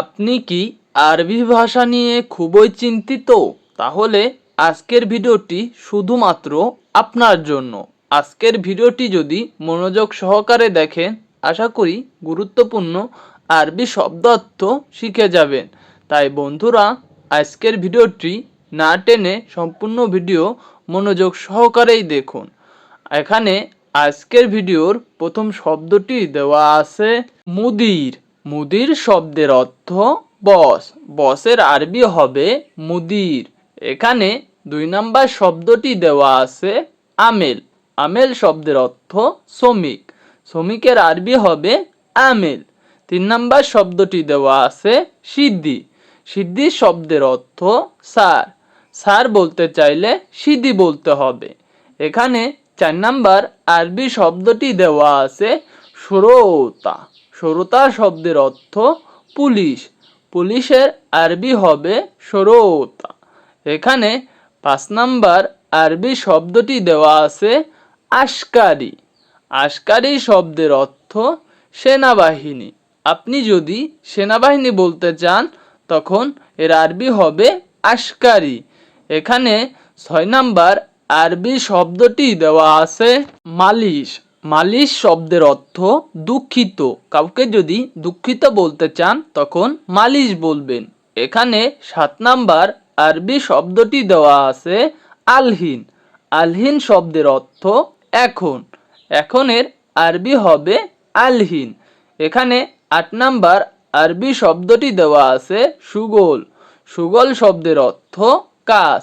আপনি কি আরবি ভাষা নিয়ে খুবই চিন্তিত? তাহলে আজকের ভিডিওটি শুধুমাত্র আপনার জন্য। আজকের ভিডিওটি যদি মনোযোগ সহকারে দেখেন, আশা করি গুরুত্বপূর্ণ আরবি শব্দার্থ শিখে যাবেন। তাই বন্ধুরা, আজকের ভিডিওটি না টেনে সম্পূর্ণ ভিডিও মনোযোগ সহকারেই দেখুন। এখানে আজকের ভিডিওর প্রথম শব্দটি দেওয়া আছে মুদির। মুদির শব্দের অর্থ বস। বসের আরবি হবে মুদির। এখানে দুই নাম্বার শব্দটি দেওয়া আছে আমেল। আমেল শব্দের অর্থ শ্রমিক। শ্রমিকের আরবি হবে আমেল। তিন নাম্বার শব্দটি দেওয়া আছে সিদ্ধি সিদ্ধি শব্দের অর্থ স্যার স্যার বলতে চাইলে সিদ্ধি বলতে হবে। এখানে চার নাম্বার আরবি শব্দটি দেওয়া আছে শ্রোতা শ্রোতা শব্দের অর্থ পুলিশ। পুলিশের আরবি হবে শ্রোতা এখানে পাঁচ নাম্বার আরবি শব্দটি দেওয়া আছে আশকারি। আশকারি শব্দের অর্থ সেনাবাহিনী। আপনি যদি সেনাবাহিনী বলতে চান, তখন এর আরবি হবে আশকারি। এখানে ছয় নাম্বার আরবি শব্দটি দেওয়া আছে মালিশ। মালিশ শব্দের অর্থ দুঃখিত। কাউকে যদি দুঃখিত বলতে চান, তখন মালিশ বলবেন। এখানে সাত নাম্বার আরবি শব্দটি দেওয়া আছে আলহিন। আলহিন শব্দের অর্থ এখন। এখনের আরবি হবে আলহিন। এখানে আট নাম্বার আরবি শব্দটি দেওয়া আছে সুগোল। সুগোল শব্দের অর্থ কাজ।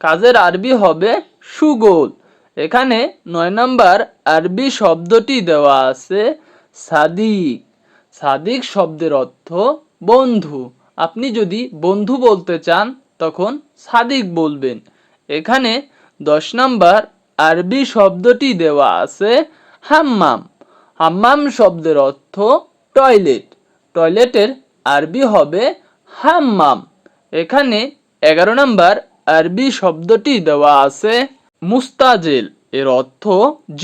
কাজের আরবি হবে সুগোল। এখানে নয় নাম্বার আরবি শব্দটি দেওয়া আছে সাদিক। সাদিক শব্দের অর্থ বন্ধু। আপনি যদি বন্ধু বলতে চান, তখন সাদিক বলবেন। এখানে দশ নাম্বার আরবি শব্দটি দেওয়া আছে হাম্মাম। হাম্মাম শব্দের অর্থ টয়লেট। টয়লেটের আরবি হবে হাম্মাম। এখানে এগারো নম্বর আরবি শব্দটি দেওয়া আছে মুস্তাজেল এর অর্থ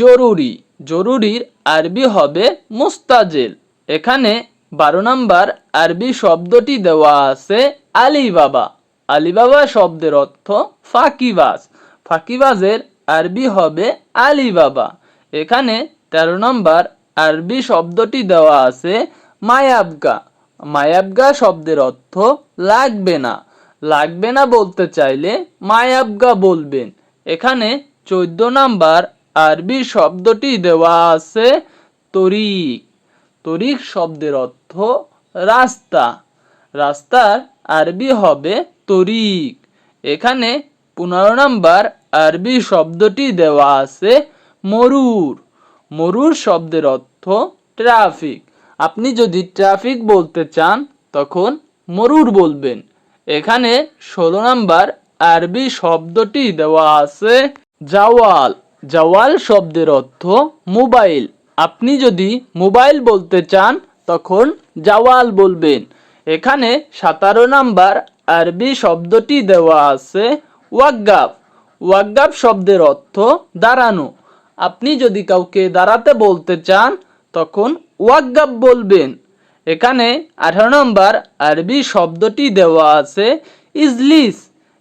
জরুরি। জরুরির আরবি হবে মুস্তাজেল। এখানে বারো নম্বর আরবি শব্দটি দেওয়া আছে আলিবাবা। আলিবাবা শব্দের অর্থ ফাঁকিবাজ। ফাঁকিবাজের আরবি হবে আলিবাবা। এখানে তেরো নম্বর আরবি শব্দটি দেওয়া আছে মায়াবগা। মায়াবগা শব্দের অর্থ লাগবে না। লাগবে না বলতে চাইলে মায়াবগা বলবেন। এখানে চোদ্দ নাম্বার আরবি শব্দটি দেওয়া আছে তরিক। তরিক শব্দের অর্থ রাস্তা। রাস্তার আরবি হবে তরিক। এখানে পনেরো নাম্বার আরবি শব্দটি দেওয়া আছে মরুর। মরুর শব্দের অর্থ ট্রাফিক। আপনি যদি ট্রাফিক বলতে চান, তখন মরুর বলবেন। এখানে ষোলো নাম্বার আরবি শব্দটি দেওয়া আছে জাওয়াল। জাওয়াল শব্দের অর্থ মোবাইল। আপনি যদি মোবাইল বলতে চান, তখন জাওয়াল বলবেন। এখানে সতেরো নাম্বার আরবি শব্দটি দেওয়া আছে ওয়াগ্গাফ ওয়াগ্গাফ শব্দের অর্থ দাঁড়ানো। আপনি যদি কাউকে দাঁড়াতে বলতে চান, তখন ওয়াগ্গাফ বলবেন। এখানে আঠারো নম্বর আরবি শব্দটি দেওয়া আছে ইজলিস।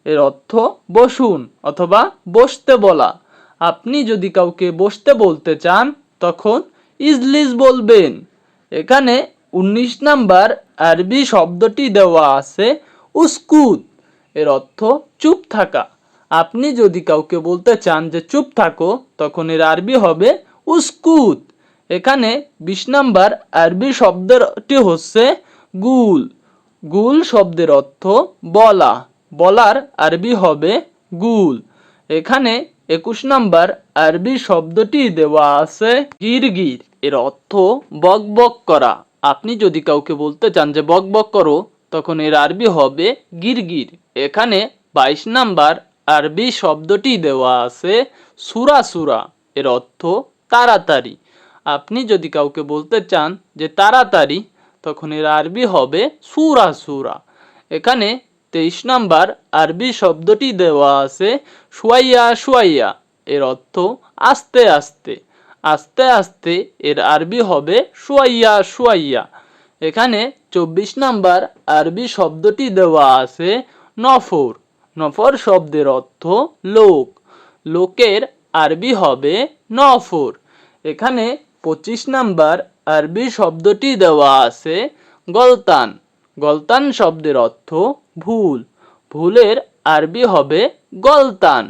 এর অর্থ বসুন অথবা বসতে বলা। আপনি যদি কাউকে বসতে বলতে চান, তখন ইজলিস বলবেন। এখানে উনিশ নাম্বার আরবি শব্দটি দেওয়া আছে, উস্কুত। এর অর্থ চুপ থাকা। আপনি যদি কাউকে বলতে চান যে চুপ থাকো, তখন এর আরবি হবে উস্কুত। এখানে বিশ নাম্বার আরবি শব্দটি হচ্ছে গুল। গুল শব্দের অর্থ বলা। বলার আরবি হবে গুল। এখানে একুশ নাম্বার আরবি শব্দটি দেওয়া আছে গিরগির। এর অর্থ বক বক করা। আপনি যদি কাউকে বলতে চান যে বক বক করো, তখন এর আরবি হবে গিরগির। এখানে বাইশ নাম্বার আরবি শব্দটি দেওয়া আছে সুরা সুরা। এর অর্থ তাড়াতাড়ি। আপনি যদি কাউকে বলতে চান যে তাড়াতাড়ি, তখন এর আরবি হবে সুরা সুরা। এখানে তেইশ নাম্বার আরবি শব্দটি দেওয়া আছে, শুয়াইয়া শুয়াইয়া। এর অর্থ, আস্তে আস্তে। আস্তে আস্তে এর আরবি হবে, শুয়াইয়া শুয়াইয়া। এখানে চব্বিশ নাম্বার আরবি শব্দটি দেওয়া আছে, নফর। নফর শব্দের অর্থ, লোক। লোকের আরবি হবে, নফর। এখানে পঁচিশ নাম্বার আরবি শব্দটি দেওয়া আছে, গলতান। গলতান শব্দের অর্থ ভুল। ভুলের আরবি হবে গলতান।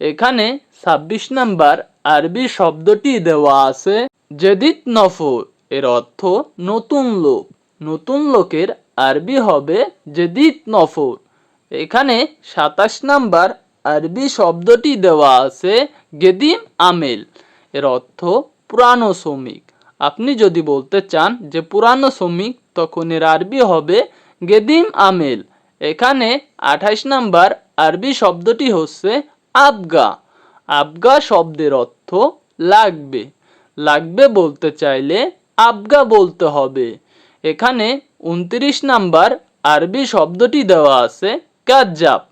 এখানে ছাব্বিশ নাম্বার আরবি শব্দটি দেওয়া আছে জেদিত নফর। এর অর্থ নতুন লোক। নতুন লোকের আরবি হবে জেদিত নফর। এখানে সাতাশ নাম্বার আরবি শব্দটি দেওয়া আছে গেদিম আমেল। এর অর্থ পুরানো শ্রমিক। আপনি যদি বলতে চান যে পুরানো শ্রমিক তখন এর আরবি হবে গেদিম আমেল। এখানে আঠাশ নাম্বার আরবি শব্দটি হচ্ছে আবগা। আবগা শব্দের অর্থ লাগবে। লাগবে বলতে চাইলে আবগা বলতে হবে। এখানে উনত্রিশ নাম্বার আরবি শব্দটি দেওয়া আছে কাজ্জাব।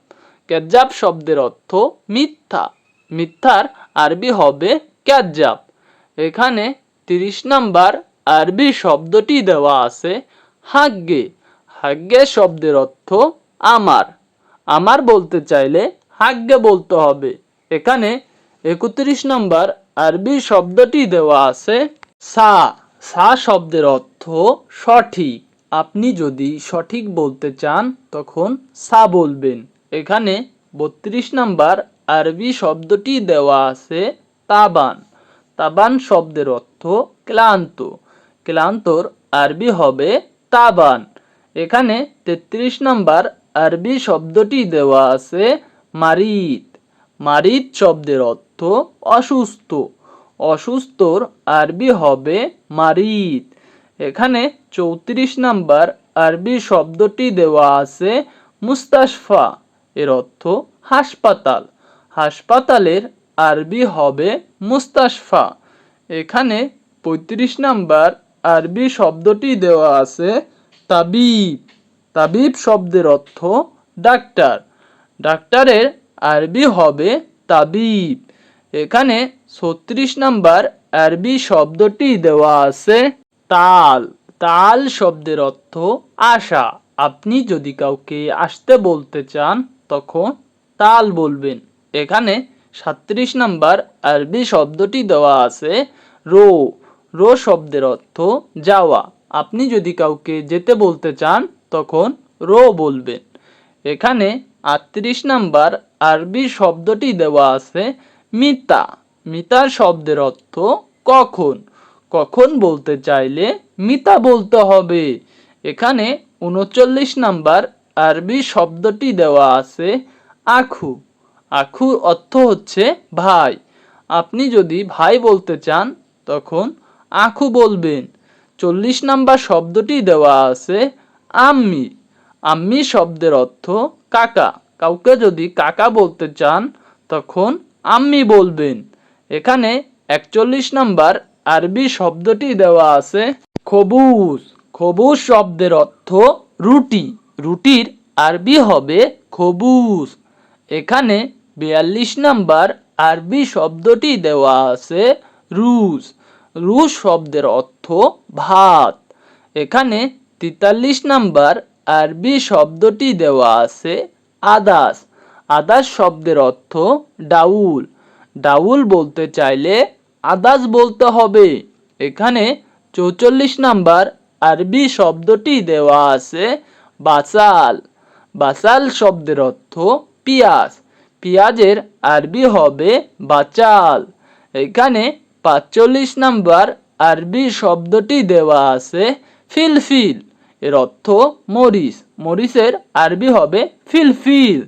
কাজ্জাব শব্দের অর্থ মিথ্যা। মিথ্যার আরবি হবে কাজ্জাব। এখানে তিরিশ নাম্বার আরবি শব্দটি দেওয়া আছে হাগ্গে হাগ্গে শব্দের অর্থ আমার। আমার বলতে চাইলে হাগ্গে বলতে হবে। এখানে একত্রিশ নম্বর আরবি শব্দটি দেওয়া আছে সা। সা শব্দের অর্থ সঠিক। আপনি যদি সঠিক বলতে চান, তখন সা বলবেন। এখানে বত্রিশ নাম্বার আরবি শব্দটি দেওয়া আছে তাবান। তাবান শব্দের অর্থ ক্লান্ত। ক্লান্তর আরবি হবে তাবান এখানে তেত্রিশ নাম্বার আরবি শব্দটি দেওয়া আছে মারিত মারিত শব্দের অর্থ অসুস্থ। অসুস্থর আরবি হবে মারিত এখানে চৌত্রিশ নাম্বার আরবি শব্দটি দেওয়া আছে মুস্তাশফা। এর অর্থ হাসপাতাল। হাসপাতালের আরবি হবে মুস্তাশফা। এখানে পঁয়ত্রিশ নাম্বার আরবি শব্দটি দেওয়া আছে তাবিব। তাবিব শব্দের অর্থ ডাক্তার। ডাক্তারের আরবি হবে তাবিব। এখানে ছত্রিশ নাম্বার আরবি শব্দটি দেওয়া আছে তাল। তাল শব্দের অর্থ আশা। আপনি যদি কাউকে আসতে বলতে চান, তখন তাল বলবেন। এখানে সাত্রিশ নাম্বার আরবি শব্দটি দেওয়া আছে রো। রো শব্দের অর্থ যাওয়া। আপনি যদি কাউকে যেতে বলতে চান, তখন রো বলবেন। এখানে আটত্রিশ নাম্বার আরবি শব্দটি দেওয়া আছে, মিতা। মিতা শব্দের অর্থ কখন। কখন বলতে চাইলে মিতা বলতে হবে। এখানে উনচল্লিশ নাম্বার আরবি শব্দটি দেওয়া আছে, আখু। আখুর অর্থ হচ্ছে ভাই। আপনি যদি ভাই বলতে চান, তখন আখু বলবেন। চল্লিশ নাম্বার শব্দটি দেওয়া আছে, আম্মি। আম্মি শব্দের অর্থ, কাকা। কাউকে যদি কাকা বলতে চান, তখন আম্মি বলবেন। এখানে একচল্লিশ নাম্বার আরবি শব্দটি দেওয়া আছে খবুজ খবুজ শব্দের অর্থ, রুটি। রুটির আরবি হবে খবুজ এখানে বিয়াল্লিশ নাম্বার আরবি শব্দটি দেওয়া আছে রুশ রুশ শব্দের অর্থ ভাত। এখানে তেতাল্লিশ নাম্বার আরবি শব্দটি দেওয়া আছে আদাস। আদাস শব্দের অর্থ ডাউল। ডাউল বলতে চাইলে আদাস বলতে হবে। এখানে চৌচল্লিশ নাম্বার আরবি শব্দটি দেওয়া আছে বাসাল। বাসাল শব্দের অর্থ পিয়াজ। পেঁয়াজের আরবি হবে বাচাল। এখানে পাঁচচল্লিশ নাম্বার আরবি শব্দটি দেওয়া আছে ফিলফিল। এর অর্থ মরিস মরিসের আরবি হবে ফিলফিল।